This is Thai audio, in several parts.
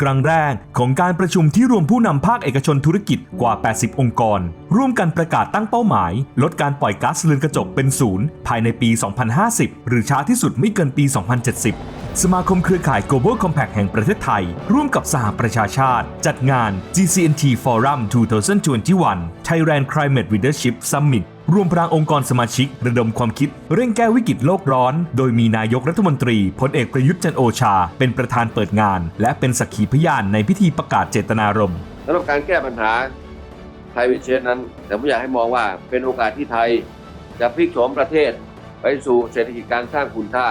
ครั้งแรกของการประชุมที่รวมผู้นำภาคเอกชนธุรกิจกว่า 80 องค์กร ร่วมกันประกาศตั้งเป้าหมาย ลดการปล่อยก๊าซเรือนกระจกเป็นศูนย์ภายในปี 2050 หรือช้าที่สุดไม่เกินปี 2070สมาคมเครือข่าย Global Compact แห่งประเทศไทย ร่วมกับสหประชาชาติ จัดงาน GCNT Forum 2021 Thailand Climate Leadership Summit รวมพลังองค์กรสมาชิก ระดมความคิดเร่งแก้วิกฤตโลกร้อน โดยมีนายกรัฐมนตรีพลเอกประยุทธ์จันโอชา เป็นประธานเปิดงาน และเป็นสักขีพยานในพิธีประกาศเจตนารมณ์สำหรับการแก้ปัญหาไทยวิเชนนั้น แต่ผมอยากให้มองว่าเป็นโอกาสที่ไทย จะพลิกโฉมประเทศ ไปสู่เศรษฐกิจการสร้างคุณค่า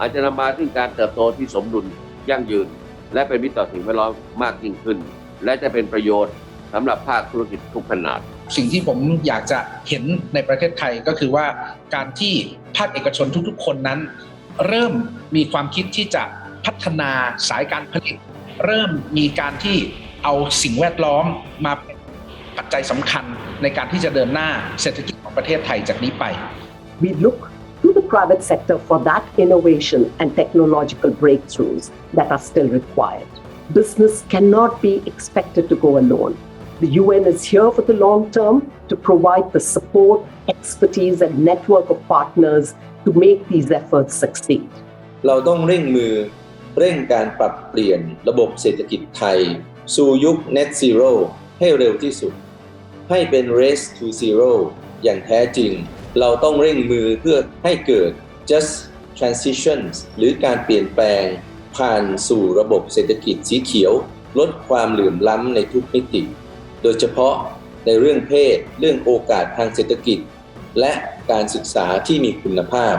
อาจจะนำมาซึ่งการเติบโตที่สมดุลยั่งยืน และเป็นมิตรต่อสิ่งแวดล้อมมากยิ่งขึ้น และจะเป็นประโยชน์ สำหรับภาคธุรกิจทุกขนาด สิ่งที่ผมอยากจะเห็นในประเทศไทยก็คือว่าการที่ภาคเอกชนทุกๆ คนนั้น เริ่มมีความคิดที่จะพัฒนาสายการผลิต เริ่มมีการที่เอาสิ่งแวดล้อมมาเป็นปัจจัยสำคัญในการที่จะเดินหน้าเศรษฐกิจของประเทศไทยจากนี้ไป we look to the private sector for that innovation and technological breakthroughs that are still required. Business cannot be expected to go alone. The UN is here for the long term to provide the support, expertise, and network of partners to make these efforts succeed. เราต้องเร่งมือเร่งการปรับเปลี่ยนระบบเศรษฐกิจไทย สู่ยุค Net Zero ให้เร็วที่สุด ให้เป็น Race to Zero อย่างแท้จริง เราต้องเร่งมือเพื่อให้เกิด Just Transitions หรือการเปลี่ยนแปลง ผ่านสู่ระบบเศรษฐกิจสีเขียว ลดความเหลื่อมล้ำในทุกมิติ ดยเฉพาะในเรื่องเพศ เรื่องโอกาสทางเศรษฐกิจ และการศึกษาที่มีคุณภาพ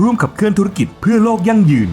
ร่วมขับเคลื่อนธุรกิจเพื่อโลกยั่งยืน